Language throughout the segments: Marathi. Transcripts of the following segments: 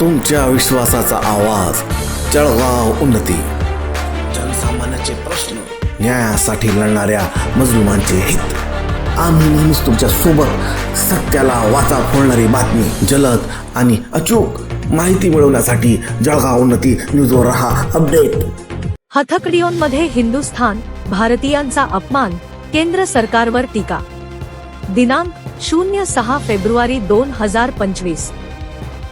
तुमच्या विश्वासाचा आवाज. जळगाव उन्नती. जनसामान्याचे प्रश्न न्यायासाठी लढणाऱ्या मजलुमांचे हित. आम्ही नेहमीच तुमच्यासोबत सत्याला वाचा फोडणारी बातमी जलद आणि अचूक माहिती मिळवण्यासाठी जळगाव उन्नती न्यूजवर रहा. अपडेट. हथकडियोंमध्ये हिंदुस्थान भारतीयांचा अपमान केंद्र सरकारवर टीका. दिनांक शून्य सहा फेब्रुवारी दोन हजार पंचवीस.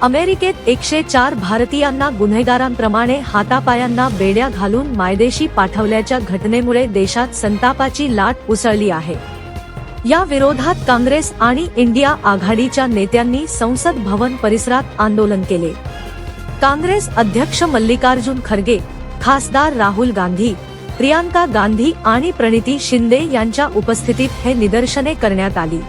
अमेरिकेत एकशे चार भारतीयांना गुन्हेगारांप्रमाणे हातापायांना बेड्या घालून मायदेशी पाठवल्याच्या घटनेमुळे देशात संतापाची लाट उसळली आहे. या विरोधात काँग्रेस आणि इंडिया आघाडीच्या नेत्यांनी संसद भवन परिसरात आंदोलन केले. काँग्रेस अध्यक्ष मल्लिकार्जुन खरगे खासदार राहुल गांधी प्रियांका गांधी आणि प्रणिती शिंदे यांच्या उपस्थितीत हे निदर्शने करण्यात आली.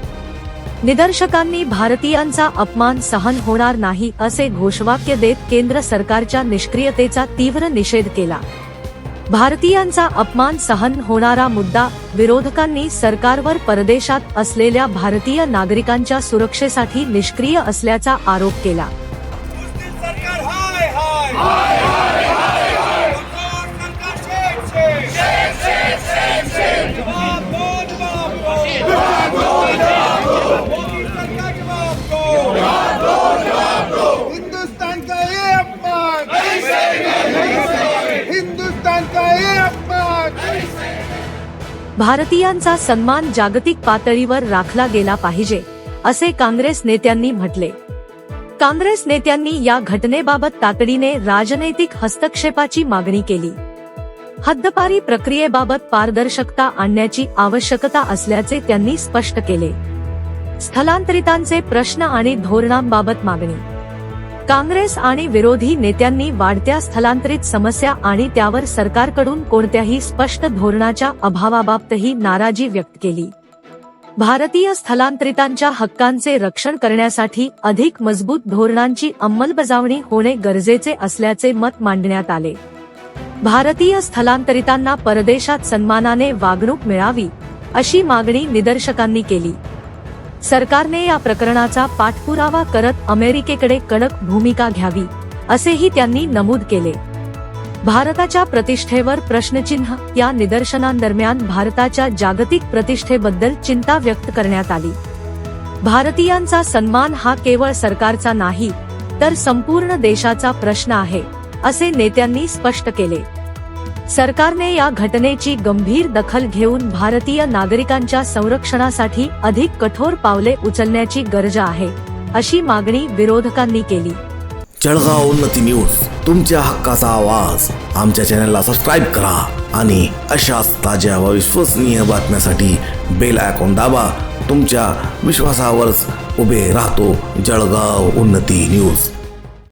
निदर्शकांनी भारतीयांचा अपमान सहन होणार नाही असे घोषवाक्य देत केंद्र सरकारच्या निष्क्रियतेचा तीव्र निषेध केला. भारतीयांचा अपमान सहन होणारा मुद्दा विरोधकांनी सरकारवर परदेशात असलेल्या भारतीय नागरिकांच्या सुरक्षेसाठी निष्क्रिय असल्याचा आरोप केला. भारतीयांचा सन्मान जागतिक पातळीवर राखला गेला पाहिजे असे काँग्रेस नेत्यांनी म्हटले. काँग्रेस नेत्यांनी या घटनेबाबत तातडीने राजनैतिक हस्तक्षेपाची मागणी केली. हद्दपारी प्रक्रियेबाबत पारदर्शकता आणण्याची आवश्यकता असल्याचे त्यांनी स्पष्ट केले. स्थलांतरितांचे प्रश्न आणि धोरणांबाबत मागणी काँग्रेस आणि विरोधी नेत्यांनी वाढत्या स्थलांतरित समस्या आणि त्यावर सरकारकडून कोणत्याही स्पष्ट धोरणाच्या अभावाबाबतही नाराजी व्यक्त केली. भारतीय स्थलांतरितांच्या हक्कांचे रक्षण करण्यासाठी अधिक मजबूत धोरणांची अंमलबजावणी होणे गरजेचे असल्याचे मत मांडण्यात आले. भारतीय स्थलांतरितांना परदेशात सन्मानाने वागणूक मिळावी अशी मागणी निदर्शकांनी केली. सरकारने या प्रकरणाचा पाठपुरावा करत अमेरिकेकडे कडक भूमिका घ्यावी असेही त्यांनी नमूद केले. भारताच्या प्रतिष्ठेवर प्रश्नचिन्ह या निदर्शनांदरम्यान भारताच्या जागतिक प्रतिष्ठेबद्दल चिंता व्यक्त करण्यात आली. भारतीयांचा सन्मान हा केवळ सरकारचा नाही तर संपूर्ण देशाचा प्रश्न आहे असे नेत्यांनी स्पष्ट केले. सरकारने या घटनेची गंभीर दखल घेऊन भारतीय नागरिकांच्या संरक्षणासाठी अधिक कठोर पावले उचलण्याची गरज आहे अशी मागणी विरोधकांनी केली. जळगाव उन्नती न्यूज तुमच्या हक्काचा आवाज. आमच्या चॅनलला सबस्क्राईब करा आणि अशाच ताज्या व विश्वसनीय बातम्यासाठी बेल आयकॉन दाबा. तुमच्या विश्वासावरच उभे राहतो जळगाव उन्नती न्यूज.